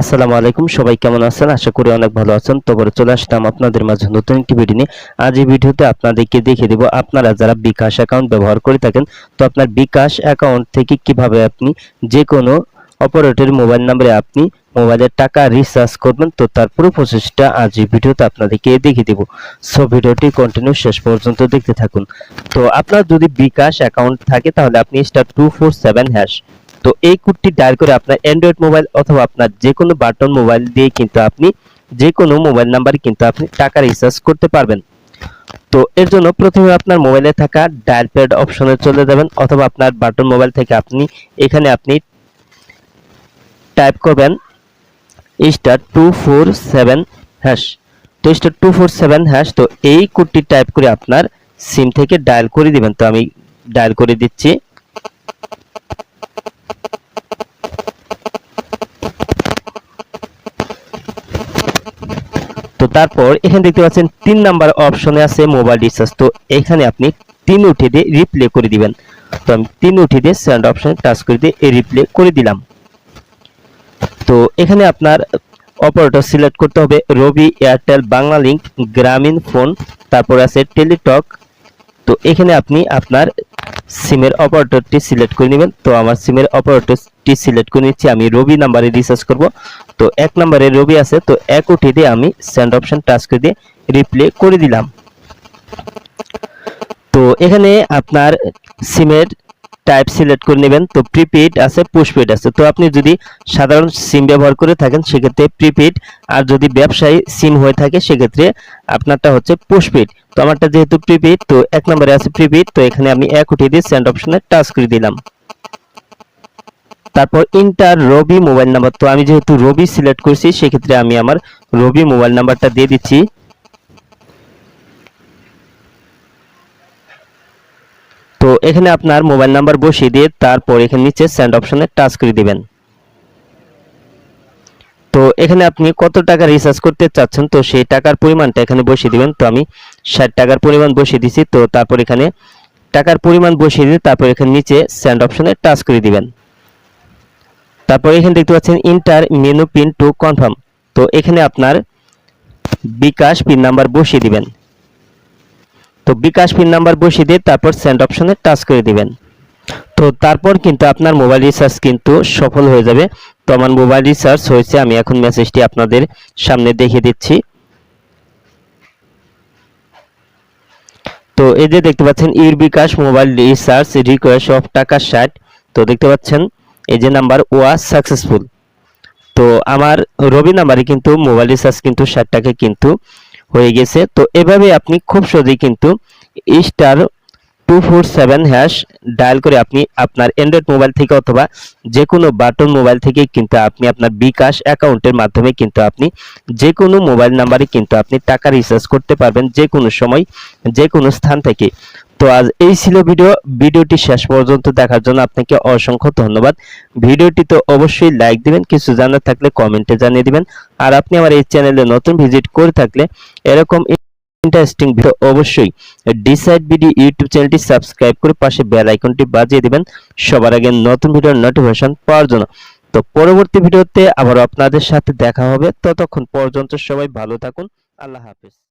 আসসালামু আলাইকুম, সবাই কেমন আছেন? আশা করি অনেক ভালো আছেন। তো করে চলে আসলাম আপনাদের মাঝে নতুন একটি ভিডিও নিয়ে। আজ এই ভিডিওতে আপনাদেরকে দেখিয়ে দেব, আপনারা যারা বিকাশ অ্যাকাউন্ট ব্যবহার করে থাকেন, তো আপনার বিকাশ অ্যাকাউন্ট থেকে কীভাবে আপনি যে কোনো অপারেটর মোবাইল নম্বরে আপনি মোবাইলের টাকা রিচার্জ করবেন, তো তার পুরো প্রসেসটা আজ এই ভিডিওতে আপনাদেরকে দেখিয়ে দেব। সো ভিডিওটি কন্টিনিউ শেষ পর্যন্ত দেখতে থাকুন। তো আপনার যদি বিকাশ অ্যাকাউন্ট থাকে, তাহলে আপনি star two four seven hash তো এই কোডটি ডায়াল করে আপনার অ্যান্ড্রয়েড মোবাইল অথবা আপনার যে কোনো বাটন মোবাইল দিয়ে কিন্তু আপনি যে কোনো মোবাইল নাম্বারে কিন্তু আপনি টাকা রিচার্জ করতে পারবেন। তো এর জন্য প্রথমে আপনার মোবাইলে থাকা ডায়াল প্যাড অপশনে চলে যাবেন অথবা আপনার বাটন মোবাইল থেকে আপনি এখানে আপনি টাইপ করবেন star two four seven hash তো star two four seven hash তো এই কোডটি টাইপ করে আপনার সিম থেকে ডায়াল করে দিবেন। তো আমি ডায়াল করে দিচ্ছি। তারপর এখানে দেখতে পাচ্ছেন তিন নাম্বার অপশনে আছে মোবাইল রিচার্জ তো এখানে আপনি তিন উঠে দিয়ে রিপ্লে করে দিবেন। তো আমি তিন উঠে দিয়ে সেন্ড অপশনে টাচ করে দিয়ে এই রিপ্লে করে দিলাম। তো এখানে আপনার অপারেটর সিলেক্ট করতে হবে রবি এয়ারটেল বাংলালিংক গ্রামীণ ফোন, তারপর আছে টেলিটক। তো এখানে আপনি আপনার সিমের অপারেটরটি সিলেক্ট করে নেবেন। তো আমার সিমের অপারেটরটি সিলেক্ট করে নিচ্ছি। আমি রবি নাম্বারে রিচার্জ করব। তো এক নম্বরে রবি আছে। তো এক উঠে দিয়ে আমি সেন্ড অপশন টাচ করে দিয়ে রিপ্লে করে দিলাম। তো এখানে আপনার সিমের টাইপ সিলেক্ট করে নেবেন। তো প্রিপেড আছে পোস্টপেড আছে। তো আপনি যদি সাধারণ সিম ব্যবহার করে থাকেন, সেক্ষেত্রে প্রিপেড আর যদি ব্যবসায়ী সিম হয়ে থাকে, সেক্ষেত্রে আপনারটা হচ্ছে পোস্টপেড তো আমারটা যেহেতু প্রিপেড তো এক নম্বরে আছে প্রিপেড তো এখানে আমি এক উঠিয়ে দিয়ে সেন্ড অপশনে টাচ করে দিলাম। তারপর ইন্টার রবি মোবাইল নাম্বার তো আমি যেহেতু রবি সিলেক্ট করছি, সেক্ষেত্রে আমি আমার রবি মোবাইল নাম্বারটা দিয়ে দিচ্ছি। তো এখানে আপনার মোবাইল নাম্বার বসিয়ে দিয়ে তারপর এখানে নিচে সেন্ড অপশনে টাচ করে দিবেন। তো এখানে আপনি কত টাকা রিচার্জ করতে চাচ্ছেন? তো সেই টাকার পরিমাণটা এখানে বসিয়ে দিবেন। তো আমি ষাট টাকার পরিমাণ বসিয়ে দিছি। তো তারপর এখানে টাকার পরিমাণ বসিয়ে দিয়ে তারপর এখানে নিচে সেন্ড অপশনে টাচ করে দিবেন। তারপর এখানে দেখতে পাচ্ছেন enter menu PIN to confirm তো এখানে আপনার বিকাশ পিন নাম্বার বসিয়ে দিবেন। তো বিকাশ পিন নাম্বার বসিয়ে দিয়ে তারপর সেন্ড অপশনে টাচ করে দিবেন। তো তারপর কিন্তু আপনার মোবাইল রিচার্জ কিন্তু সফল হয়ে যাবে। তো আমার মোবাইল রিচার্জ হয়েছে, আমি এখন মেসেজটি আপনাদের সামনে দেখিয়ে দিচ্ছি। তো এই যে দেখতে পাচ্ছেন your bKash mobile recharge request of টাকা ষাট। তো দেখতে পাচ্ছেন, এই যে নাম্বার ওয়াজ সাকসেসফুল তো আমার রবি নাম্বারে কিন্তু মোবাইল রিচার্জ কিন্তু ষাট কিন্তু হয়ে গেছে। তো এভাবে আপনি খুব সহজেই কিন্তু star two four seven hash dial করে আপনি আপনার অ্যান্ড্রয়েড মোবাইল থেকে অথবা যে কোনো বাটন মোবাইল থেকে কিন্তু আপনি আপনার বিকাশ অ্যাকাউন্টের মাধ্যমে কিন্তু আপনি যে কোনো মোবাইল নাম্বারে কিন্তু আপনি টাকা রিচার্জ করতে পারবেন যে কোনো সময় যে কোনো স্থান থেকে। তো আজ এই ছিল ভিডিও। ভিডিওটি শেষ পর্যন্ত দেখার জন্য আপনাকে অসংখ্য ধন্যবাদ। ভিডিওটি তো অবশ্যই লাইক দিবেন, কিছু জানার থাকলে কমেন্টে জানিয়ে দিবেন। আর আপনি আমার এই চ্যানেলে নতুন ভিজিট করে থাকলে এরকম ইন্টারেস্টিং ভিডিও অবশ্যই ডিসাইড বিডি ইউটিউব চ্যানেলটি সাবস্ক্রাইব করে পাশে বেল আইকনটি বাজিয়ে দিবেন। সবার আগে নতুন ভিডিওর নোটিফিকেশন পাওয়ার জন্য। তো পরবর্তী ভিডিওতে আবার আপনাদের সাথে দেখা হবে। ততক্ষণ পর্যন্ত সবাই ভালো থাকুন। আল্লাহ হাফেজ।